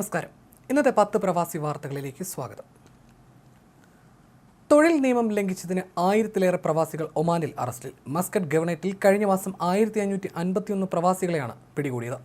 നമസ്കാരം. ഇന്നത്തെ പത്ത് പ്രവാസി വാർത്തകളിലേക്ക് സ്വാഗതം. തൊഴിൽ നിയമം ലംഘിച്ചതിന് ആയിരത്തിലേറെ പ്രവാസികൾ ഒമാനിൽ അറസ്റ്റിൽ. മസ്കറ്റ് ഗവർണേറ്റിൽ കഴിഞ്ഞ മാസം ആയിരത്തി അഞ്ഞൂറ്റി അൻപത്തിയൊന്ന് പ്രവാസികളെയാണ് പിടികൂടിയത്.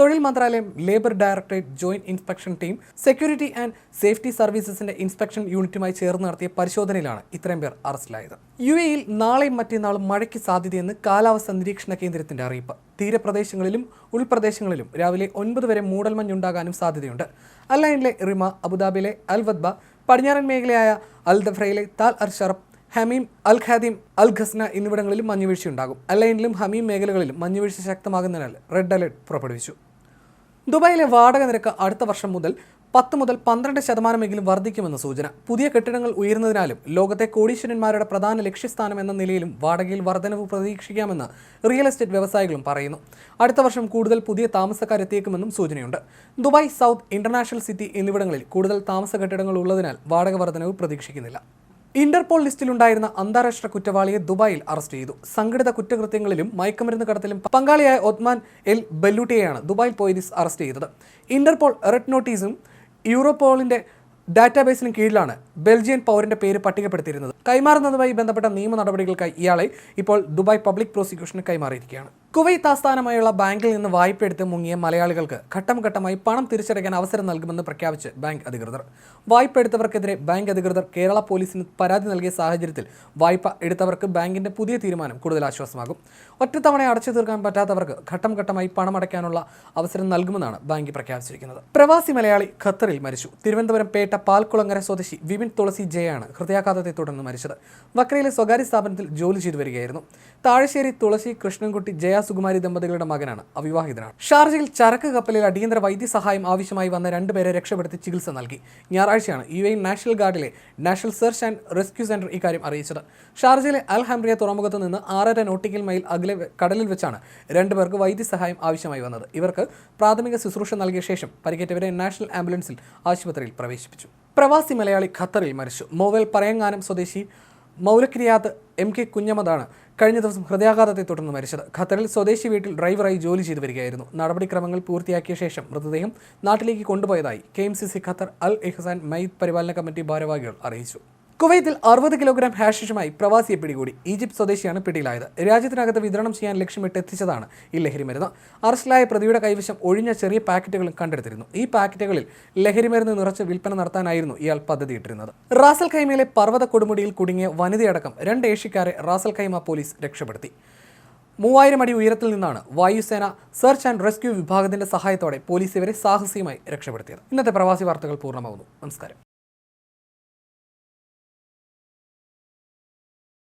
തൊഴിൽ മന്ത്രാലയം labour directorate joint inspection team security and safety സർവീസസിന്റെ inspection യൂണിറ്റുമായി ചേർന്ന് നടത്തിയ പരിശോധനയിലാണ് ഇത്രയും പേർ അറസ്റ്റിലായത്. യു എയിൽ നാളെയും മറ്റന്നാളും മഴയ്ക്ക് സാധ്യതയെന്ന് കാലാവസ്ഥാ നിരീക്ഷണ കേന്ദ്രത്തിന്റെ അറിയിപ്പ്. തീരപ്രദേശങ്ങളിലും ഉൾപ്രദേശങ്ങളിലും രാവിലെ ഒൻപത് വരെ മൂടൽമഞ്ഞുണ്ടാകാനും സാധ്യതയുണ്ട്. അല്ലൈനിലെ റിമ അബുദാബിയിലെ അൽവദ്ബ പടിഞ്ഞാറൻ മേഖലയായ അൽദഫ്രയിലെ താൽ അർ ഷറഫ് ഹമീം അൽ ഖാദിം അൽ ഖസ്ന എന്നിവിടങ്ങളിലും മഞ്ഞുവീഴ്ചയുണ്ടാകും. അല്ലൈനിലും ഹമീം മേഖലകളിലും മഞ്ഞുവീഴ്ച ശക്തമാകുന്നതിനാൽ റെഡ് അലർട്ട് പുറപ്പെടുവിച്ചു. ദുബായിലെ വാടക നിരക്ക് അടുത്ത വർഷം മുതൽ പത്ത് മുതൽ പന്ത്രണ്ട് ശതമാനമെങ്കിലും വർദ്ധിക്കുമെന്ന സൂചന. പുതിയ കെട്ടിടങ്ങൾ ഉയരുന്നതിനാലും ലോകത്തെ കോടീശ്വരന്മാരുടെ പ്രധാന ലക്ഷ്യസ്ഥാനം എന്ന നിലയിലും വാടകയിൽ വർധനവ് പ്രതീക്ഷിക്കാമെന്ന് റിയൽ എസ്റ്റേറ്റ് വ്യവസായികളും പറയുന്നു. അടുത്ത വർഷം കൂടുതൽ പുതിയ താമസക്കാരെത്തിയേക്കുമെന്നും സൂചനയുണ്ട്. ദുബായ് സൗത്ത് ഇന്റർനാഷണൽ സിറ്റി എന്നിവിടങ്ങളിൽ കൂടുതൽ താമസ കെട്ടിടങ്ങൾ ഉള്ളതിനാൽ വാടക വർധനവ് പ്രതീക്ഷിക്കുന്നില്ല. ഇന്റർപോൾ ലിസ്റ്റിലുണ്ടായിരുന്ന അന്താരാഷ്ട്ര കുറ്റവാളിയെ ദുബായിൽ അറസ്റ്റ് ചെയ്തു. സംഘടിത കുറ്റകൃത്യങ്ങളിലും മയക്കുമരുന്ന് കടത്തിലും പങ്കാളിയായ ഒത്മാൻ എൽ ബെല്ലൂട്ടിയെയാണ് ദുബായിൽ പോലീസ് അറസ്റ്റ് ചെയ്തത്. ഇന്റർപോൾ റെഡ് നോട്ടീസും യൂറോപോളിന്റെ ഡാറ്റാബേസിന് കീഴിലാണ് ബെൽജിയൻ പൗരന്റെ പേര് പട്ടികപ്പെടുത്തിയിരുന്നത്. കൈമാറുന്നതുമായി ബന്ധപ്പെട്ട നിയമ നടപടികൾക്കായി ഇയാളെ ഇപ്പോൾ ദുബായ് പബ്ലിക് പ്രോസിക്യൂഷന് കൈമാറിയിരിക്കുകയാണ്. കുവൈത്ത് ആസ്ഥാനമായുള്ള ബാങ്കിൽ നിന്ന് വായ്പ എടുത്ത് മുങ്ങിയ മലയാളികൾക്ക് ഘട്ടം ഘട്ടമായി പണം തിരിച്ചടയ്ക്കാൻ അവസരം നൽകുമെന്ന് പ്രഖ്യാപിച്ച് ബാങ്ക് അധികൃതർ. വായ്പ എടുത്തവർക്കെതിരെ ബാങ്ക് അധികൃതർ കേരള പോലീസിന് പരാതി നൽകിയ സാഹചര്യത്തിൽ വായ്പ എടുത്തവർക്ക് ബാങ്കിന്റെ പുതിയ തീരുമാനം കൂടുതൽ ആശ്വാസമാകും. ഒറ്റത്തവണ അടച്ചു തീർക്കാൻ പറ്റാത്തവർക്ക് ഘട്ടം ഘട്ടമായി പണം അടയ്ക്കാനുള്ള അവസരം നൽകുമെന്നാണ് ബാങ്ക് പ്രഖ്യാപിച്ചിരിക്കുന്നത്. പ്രവാസി മലയാളി ഖത്തറിൽ മരിച്ചു. തിരുവനന്തപുരം പേട്ട പാൽക്കുളങ്ങര സ്വദേശി വിപിൻ തുളസി ജയാണ് ഹൃദയാഘാതത്തെ തുടർന്ന് മരിച്ചത്. വക്രയിലെ സ്വകാര്യ സ്ഥാപനത്തിൽ ജോലി ചെയ്തു വരികയായിരുന്നു. താഴശ്ശേരി തുളസി കൃഷ്ണൻകുട്ടി ജയ സുകുമാരി ദമ്പതികളുടെ മകനാണ് അവിവാഹിതനാണ്. ഷാർജയിൽ ചരക്ക് കപ്പലിൽ അടിയന്തര വൈദ്യസഹായം ആവശ്യമായി വന്ന രണ്ടുപേരെ രക്ഷപ്പെടുത്തി ചികിത്സ നൽകി. ഞായറാഴ്ചയാണ് യു national ഗാർഡിലെ national search and rescue centre ഇക്കാര്യം അറിയിച്ചത്. ഷാർജയിലെ അൽ ഹംറിയ തുറമുഖത്ത് നിന്ന് ആറര നോട്ടിക്കൽ മൈൽ അകലെ കടലിൽ വെച്ചാണ് രണ്ടുപേർക്ക് വൈദ്യസഹായം ആവശ്യമായി വന്നത്. ഇവർക്ക് പ്രാഥമിക ശുശ്രൂഷ നൽകിയ ശേഷം പരിക്കേറ്റവരെ നാഷണൽ ആംബുലൻസിൽ ആശുപത്രിയിൽ പ്രവേശിപ്പിച്ചു. പ്രവാസി മലയാളി ഖത്തറിൽ മരിച്ചു. മോവൽ പറയങ്ങാനം സ്വദേശി മൗലക്രിയാത്ത് എം കെ കുഞ്ഞമ്മദാണ് കഴിഞ്ഞ ദിവസം ഹൃദയാഘാതത്തെ തുടർന്ന് മരിച്ചത്. ഖത്തറിൽ സ്വദേശി വീട്ടിൽ ഡ്രൈവറായി ജോലി ചെയ്തു വരികയായിരുന്നു. നടപടിക്രമങ്ങൾ പൂർത്തിയാക്കിയ ശേഷം മൃതദേഹം നാട്ടിലേക്ക് കൊണ്ടുപോയതായി K M C C Qatar Al Ihsan മയ്ത് പരിപാലന കമ്മിറ്റി ഭാരവാഹികൾ അറിയിച്ചു. കുവൈത്തിൽ അറുപത് കിലോഗ്രാം ഹാഷിഷുമായി പ്രവാസിയെ പിടികൂടി. ഈജിപ്ത് സ്വദേശിയാണ് പിടിയിലായത്. രാജ്യത്തിനകത്ത് വിതരണം ചെയ്യാൻ ലക്ഷ്യമിട്ട് എത്തിച്ചതാണ് ഈ ലഹരി മരുന്ന്. അറസ്റ്റിലായ പ്രതിയുടെ കൈവശം ഒഴിഞ്ഞ ചെറിയ പാക്കറ്റുകളും കണ്ടെടുത്തിരുന്നു. ഈ പാക്കറ്റുകളിൽ ലഹരി മരുന്ന് നിറച്ച് വിൽപ്പന നടത്താനായിരുന്നു ഇയാൾ പദ്ധതിയിട്ടിരുന്നത്. റാസൽ ഖൈമയിലെ പർവത കൊടുമുടിയിൽ കുടുങ്ങിയ വനിതയടക്കം രണ്ട് ഏഷ്യക്കാരെ റാസൽ ഖൈമ പോലീസ് രക്ഷപ്പെടുത്തി. മൂവായിരം അടി ഉയരത്തിൽ നിന്നാണ് വായുസേന സെർച്ച് ആൻഡ് റെസ്ക്യൂ വിഭാഗത്തിന്റെ സഹായത്തോടെ പോലീസ് ഇവരെ സാഹസികമായി രക്ഷപ്പെടുത്തിയത്. ഇന്നത്തെ പ്രവാസി വാർത്തകൾ പൂർണമാകുന്നു. നമസ്കാരം.